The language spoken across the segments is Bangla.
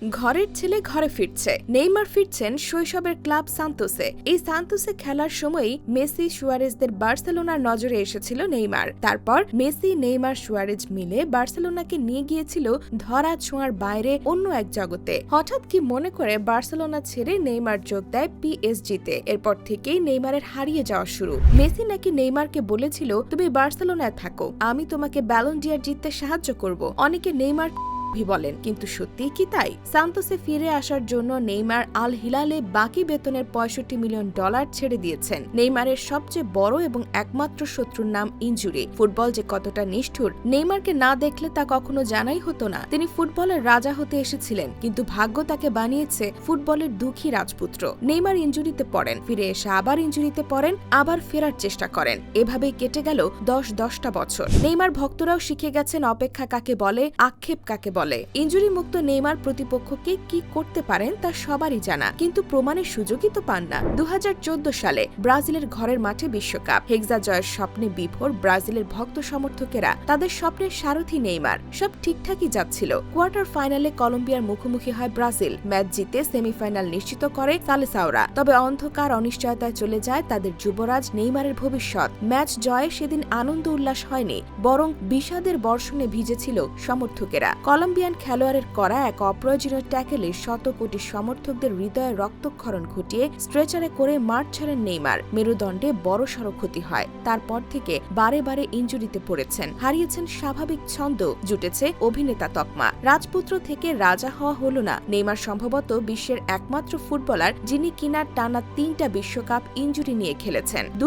ঘরের ছেলে ঘরে ফিরছে। নেইমার ফিরছেন শৈশবের ক্লাব সান্তোসে। এই সান্তোসে খেলার সময়ই মেসি, সুয়ারেজদের বার্সেলোনার নজরে এসেছিল নেইমার। তারপর মেসি, নেইমার, সুয়ারেজ মিলে বার্সেলোনাকে নিয়ে গিয়েছিল ধরা ছোঁয়ার বাইরে অন্য এক জগতে। হঠাৎ কি মনে করে বার্সেলোনা ছেড়ে নেইমার যোগ দেয় পিএসজিতে? এরপর থেকেই নেইমারের হারিয়ে যাওয়া শুরু। মেসি নাকি নেইমারকে বলেছিল, তুমি বার্সেলোনায় থাকো, আমি তোমাকে ব্যালন্ডিয়ার জিততে সাহায্য করব। অনেকে নেইমার ভি বলেন। কিন্তু সত্যিই কি তাই? সান্তোসে ফিরে আসার জন্য নেইমার আল হিলালে বাকি বেতনের পঁয়ষট্টি মিলিয়ন ডলার ছেড়ে দিয়েছেন। নেইমারের সবচেয়ে বড় এবং একমাত্র শত্রুর নাম ইঞ্জুরি ফুটবল যে কতটা নিষ্ঠুর, নেইমারকে না দেখলে তা কখনো জানাই হতো না। তিনি ফুটবলের রাজা হতে এসেছিলেন, কিন্তু ভাগ্য তাকে বানিয়েছে ফুটবলের দুঃখী রাজপুত্র। নেইমার ইঞ্জুরিতে পড়েন, ফিরে এসে আবার ইঞ্জুরিতে পড়েন, আবার ফেরার চেষ্টা করেন। এভাবেই কেটে গেল দশ দশটা বছর। নেইমার ভক্তরাও শিখে গেছেন অপেক্ষা কাকে বলে, আক্ষেপ কাকে বলে। ইঞ্জুরি মুক্ত নেইমার প্রতিপক্ষকে কি করতে পারেন তা সবারই জানা, কিন্তু প্রমাণের সুযোগই তো পান না। দু সালে ব্রাজিলের ঘরের মাঠে বিশ্বকাপ। হেক্সা জয়ের স্বপ্নে বিভোর ব্রাজিলের ভক্ত সমর্থকেরা তাদের স্বপ্নের সারথি নেইমার। সব ঠিকঠাকই যাচ্ছিল। কোয়ার্টার ফাইনালে কলম্বিয়ার মুখোমুখি হয় ব্রাজিল। ম্যাচ জিতে সেমিফাইনাল নিশ্চিত করে সালেসাওরা। তবে অন্ধকার অনিশ্চয়তায় চলে যায় তাদের যুবরাজ নেইমারের ভবিষ্যৎ। ম্যাচ জয়ে সেদিন আনন্দ উল্লাস হয়নি, বরং বিষাদের বর্ষণে ভিজেছিল সমর্থকেরা। কলম্বিয়ান খেলোয়াড়ের করা এক অপ্রয়োজনীয় ট্যাকেলে শত কোটি সমর্থকদের হৃদয়ে রক্তক্ষরণ ঘটিয়ে স্ট্রেচারে করে মাঠ ছাড়েন নেইমার। মেরুদণ্ডে বড়সড় ক্ষতি হয়। তারপর থেকে বারে বারে ইঞ্জুরিতে পড়েছেন। হারিয়েছেন স্বাভাবিক ছন্দ, জুটেছে অভিনেতা তকমা। রাজপুত্র থেকে রাজা হওয়া হল না। নেইমার সম্ভবত বিশ্বের একমাত্র ফুটবলার, যিনি কিনার টানা তিনটা বিশ্বকাপ ইঞ্জুরি নিয়ে খেলেছেন। দু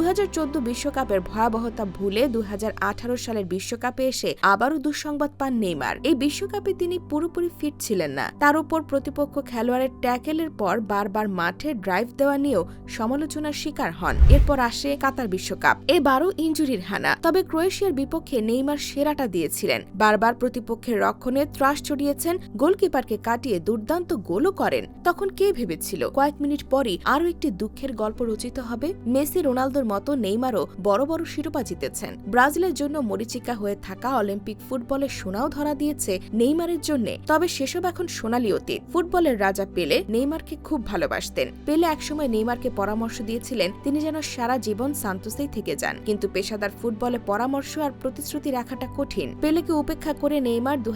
বিশ্বকাপের ভয়াবহতা ভুলে দুই হাজার আঠারো সালের বিশ্বকাপে এসে আবারও দুঃসংবাদ পান নেইমার। এই বিশ্বকাপে তিনি পুরোপুরি ফিট ছিলেন না। তার উপর প্রতিপক্ষ খেলোয়াড়ের ট্যাকেলের পর বারবার মাঠে ড্রাইভ দেওয়া নিয়েও সমালোচনার শিকার হন। এরপর আসে কাতার বিশ্বকাপ। এবারও ইঞ্জুরির হানা। তবে ক্রোয়েশিয়ার বিপক্ষে নেইমার সেরাটা দিয়েছিলেন। বারবার প্রতিপক্ষের রক্ষণে ত্রাস ছড়িয়েছেন, গোলকিপারকে কাটিয়ে দুর্দান্ত গোলও করেন। তখন কে ভেবেছিল? কয়েক মিনিট পরই আরও একটি দুঃখের গল্প রচিত হবে। মেসি রোনালদোর মতো নেইমারও বড় বড় শিরোপা জিতেছেন। ব্রাজিলের জন্য মরিচিকা হয়ে থাকা অলিম্পিক ফুটবলের সোনাও ধরা দিয়েছে নেইমারের জন্য। তবে সেসব এখন সোনালি অতীত। ফুটবলের রাজা পেলে নেইমারকে খুব ভালোবাসতেন। পেলে একসময় নেইমারকে পরামর্শ দিয়েছিলেন, তিনি যেন সারা জীবন সান্তোসেই থেকে যান। কিন্তু পেশাদার ফুটবলে পরামর্শ আর প্রতিশ্রুতি রাখাটা কঠিন। পেলেকে উপেক্ষা করে নেইমার দু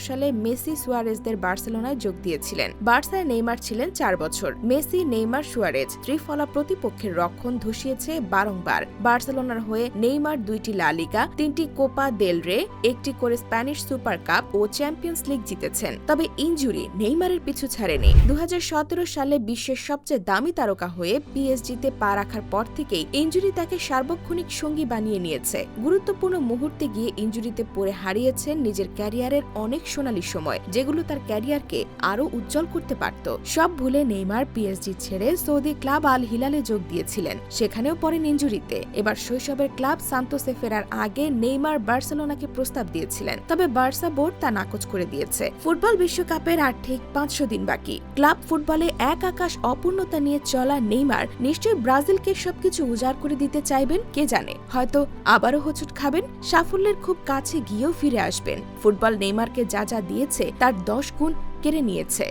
সালে মেসি সুয়ারেজদের বার্সেলোনায় যোগ দিয়েছিলেন। বার্সায় নেইমার ছিলেন চার বছর। মেসি, নেইমার, সুয়ারেজ ত্রিফলা প্রতিপক্ষের রক্ষণ ধসিয়েছে বারংবার। বার্সেলোনার হয়ে নেইমার দুইটি লালিকা তিনটি কোপা দেল রে, একটি করে স্প্যানিশ সুপার কাপ ও চ্যাম্পিয়ন্স লিগ জিতেছেন। তবে ইঞ্জুরি নেইমারের পিছু ছাড়েনি। দু সালে বিশ্বের সবচেয়ে দামি তারকা হয়ে পিএসজিতে পা রাখার পর থেকেই ইঞ্জুরি তাকে সার্বক্ষণিক সঙ্গী বানিয়ে নিয়েছে। গুরুত্বপূর্ণ মুহূর্তে গিয়ে ইঞ্জুরিতে পড়ে হারিয়েছেন নিজের ক্যারিয়ারের অনেক সোনালী সময়, যেগুলো তার ক্যারিয়ারকে আরও উজ্জ্বল করতে পারত। সব ভুলে নেইমার পিএসজি ছেড়ে সৌদি ক্লাব আল হিলালে যোগ দিয়েছিলেন। সেখানেও পড়েন ইঞ্জুরিতে এবার শৈশবের ক্লাব সান্তোসে ফেরার আগে নেইমার বার্সেলোনাকে প্রস্তাব দিয়েছিলেন। তবে বার্সা বোর্ড তা নাকচ করে দিয়েছে। ফুটবল বিশ্বকাপের আর ঠিক পাঁচশো দিন বাকি। ক্লাব ফুটবলে এক আকাশ অপূর্ণতা নিয়ে চলা নেইমার নিশ্চয়ই ব্রাজিলকে সবকিছু উজাড় করে দিতে চাইবেন, কে জানে? হয়তো আবারও হোঁচট খাবেন, সাফল্যের খুব কাছে গিয়েও ফিরে আসবেন। ফুটবল নেইমারকে যা যা দিয়েছে, তার দশ গুণ কেড়ে নিয়েছে।